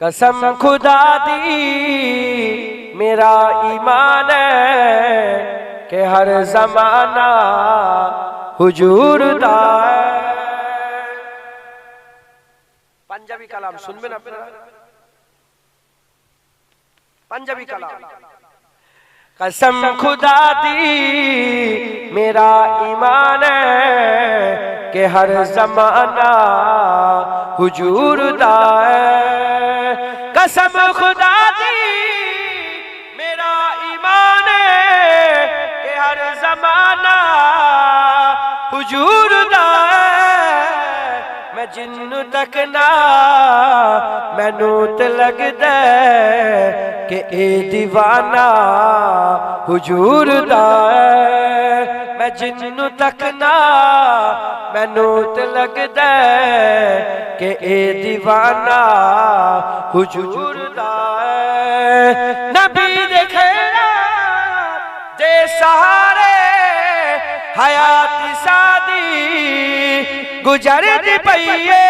कसम खुदा दी, मेरा ईमान है के हर जमाना हुजूर दा पंजाबी कलाम सुन में ना पंजाबी कलाम। कसम खुदा दी, मेरा ईमान है के हर जमाना हुजूर दा है। कसम खुदा दी मेरा ईमान है कि हर जमाना हुजूर मैं तक ना मैनू ते लगदा कि ए दीवाना हुजूर दा मैं जिन्नू तक ना मैनू ते लगदा कि ए दीवाना हुजूर दा है गुजर दी पईए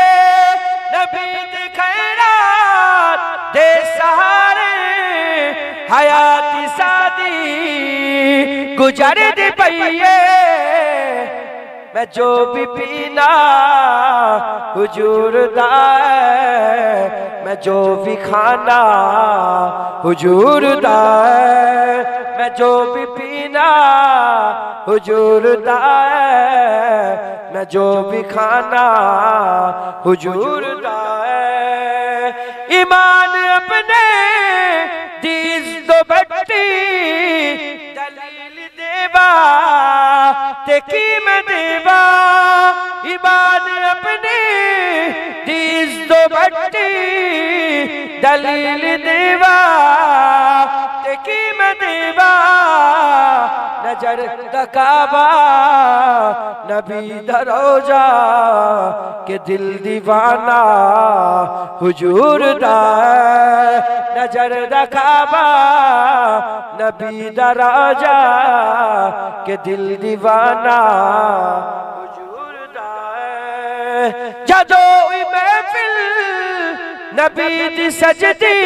नबी दे खैरात दे सहारे हयाती सादी। गुजर दी पईए मैं जो भी पीना हुजूर दा है, मैं जो भी खाना हुजूर दा है, मैं जो भी पीना हुजूर दा है, मैं जो भी खाना हुजूर दा है। ईमान अपने दीज दो बट्टी, दलील देवा ते कीमत देवा ईमान अपने दीज दो बट्टी दलील देवा ते कीमत देवा नजर दकाबा नबी दरोजा के दिल दीवाना हुजूर दा नजर दकाबा नबी दरोजा के दिल दीवाना जदो महफिल नबी दी सजदी,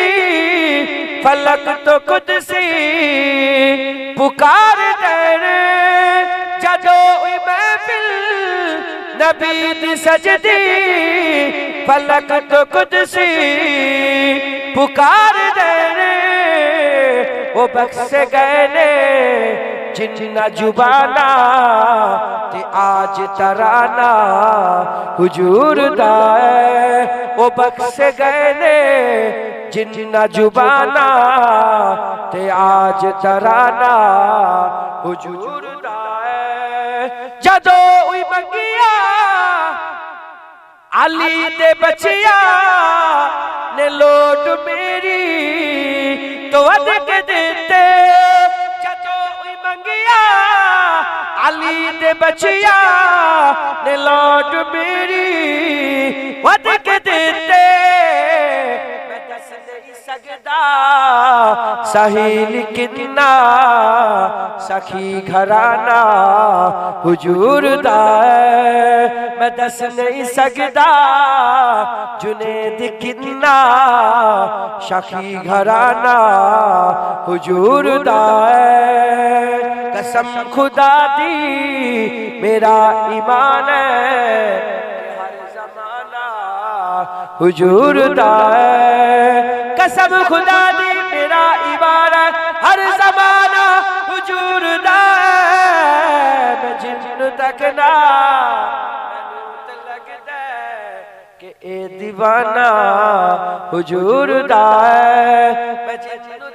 फलक तो कुदसी, पुकार दर जदो महफिल नबी दी सजदी, फलक तो कुदसी, पुकार दर वो बख्श गए ने जिन्ना जुबाना ते आज तराना हुजूर दा वो बख्श गए ने जिन्ना जुबाना ते आज तराना हुजूर दा जदो उई मंगिया, अली दे बचिया ने लोट मेरी तो अद के देते मंगिया अली दे बचिया, ने लोट मेरी वद के देते। मैं दस नहीं किन्ना सखी घराना हुजूर दा मैं दस नहीं सकदा जुनेद किन्ना सखी घराना हुजूर दा कसम खुदा दी, मेरा ईमान है। हर जमाना हुजूर दा कसम खुदा दी, मेरा ईमान है। हर जमाना हुजूर दा मैं जिन्न तक ना ए दीवाना हुजूर दा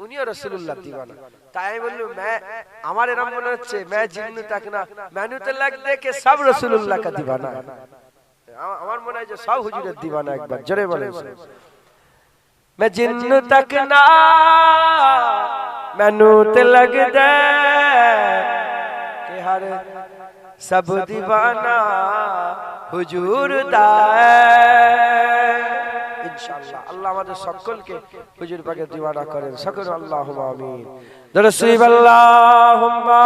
উনিও রসুল্লাহ দিবানা। তাই আমি বললাম আমার এরম মনে হচ্ছে ম্যা জিন্নু তাকনা ম্যানু তো লাগ কে সব রসুল্লাহ কা দিবানা আমার মনে হয় যে সব হুজুরের দিবানা একবার জোরে বলে मैं জিন্নু तक না मैनू ते लगदा कि हर सब दीवाना हुजूर दा ইনশাআল্লাহ। আল্লাহ আমাদের সকলকে হুজুর পাকে দিওয়ানা করেন। সকল আল্লাহুম্মা আমিন। দরসিব আল্লাহুম্মা